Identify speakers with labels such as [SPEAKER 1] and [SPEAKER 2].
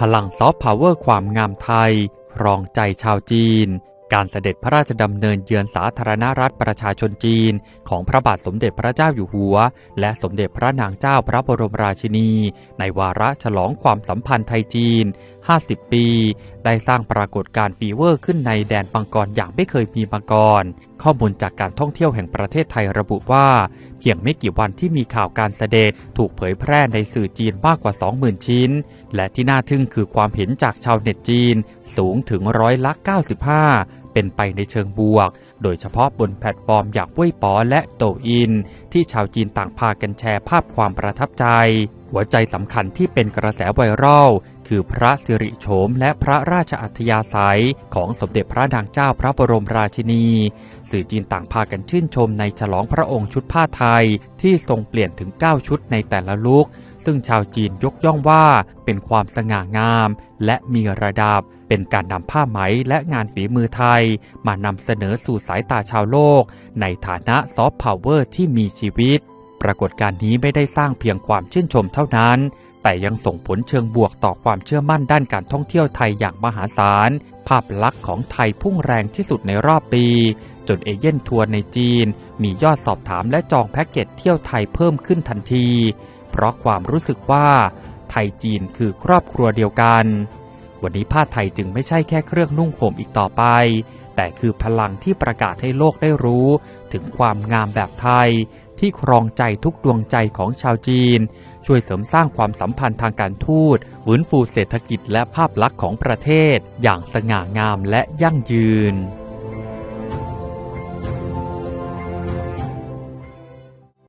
[SPEAKER 1] พลังซอฟต์พาวเวอร์ความงามไทยครองใจชาวจีน การเสด็จพระราชดำเนินเยือนสาธารณรัฐประชาชนจีน ของพระบาทสมเด็จพระเจ้าอยู่หัว และสมเด็จพระนางเจ้าพระบรมราชินี ในวาระฉลองความสัมพันธ์ไทยจีน 50 ปี ได้สร้างปรากฏการณ์ฟีเวอร์ขึ้นในแดนปังกรอย่างไม่เคยมีมาก่อน ข้อมูลจากการท่องเที่ยวแห่งประเทศไทยระบุว่า เพียงไม่กี่วันที่มีข่าวการเสด็จถูกเผยแพร่ในสื่อจีนมากกว่า 20,000 ชิ้น และที่น่าทึ่งคือความเห็นจากชาวเน็ตจีน สูงถึงร้อยละ 95เป็นไปในเชิงบวก โดยเฉพาะบนแพลตฟอร์มอย่างว้วยป๋อและโตอิน ที่ชาวจีนต่างพากันแชร์ภาพความประทับใจหัวใจสำคัญที่เป็นกระแสไวรัลคือพระสิริโฉมและพระราชอัธยาศัยของสมเด็จพระนางเจ้าพระบรมราชินี สื่อจีนต่างพากันชื่นชมในฉลองพระองค์ชุดผ้าไทย ที่ทรงเปลี่ยนถึง 9 ชุดในแต่ละลุคซึ่งชาวจีนยกย่องว่าเป็นความสง่างาม และมีระดับ เป็นการนำผ้าไหมและงานฝีมือไทย มานำเสนอสู่สายตาชาวโลก ในฐานะซอฟต์พาวเวอร์ที่มีชีวิต ปรากฏการณ์นี้ไม่ได้สร้างเพียงความชื่นชมเท่านั้น แต่ยังส่งผลเชิงบวกต่อความเชื่อมั่นด้านการท่องเที่ยวไทยอย่างมหาศาล ภาพลักษณ์ของไทยพุ่งแรงที่สุดในรอบปี จนเอเย่นทัวร์ในจีน มียอดสอบถามและจองแพ็กเกจเที่ยวไทยเพิ่มขึ้นทันที เพราะความรู้สึกว่า ไทยจีนคือครอบครัวเดียวกัน วันนี้ผ้าไทยจึงไม่ใช่แค่เครื่องนุ่งห่มอีกต่อไปแต่คือพลังที่ประกาศให้โลกได้รู้ ถึงความงามแบบไทย ที่ครองใจทุกดวงใจของชาวจีน ช่วยเสริมสร้างความสัมพันธ์ทางการทูตฟื้นฟูเศรษฐกิจและภาพลักษณ์ของประเทศ อย่างสง่างามและยั่งยืน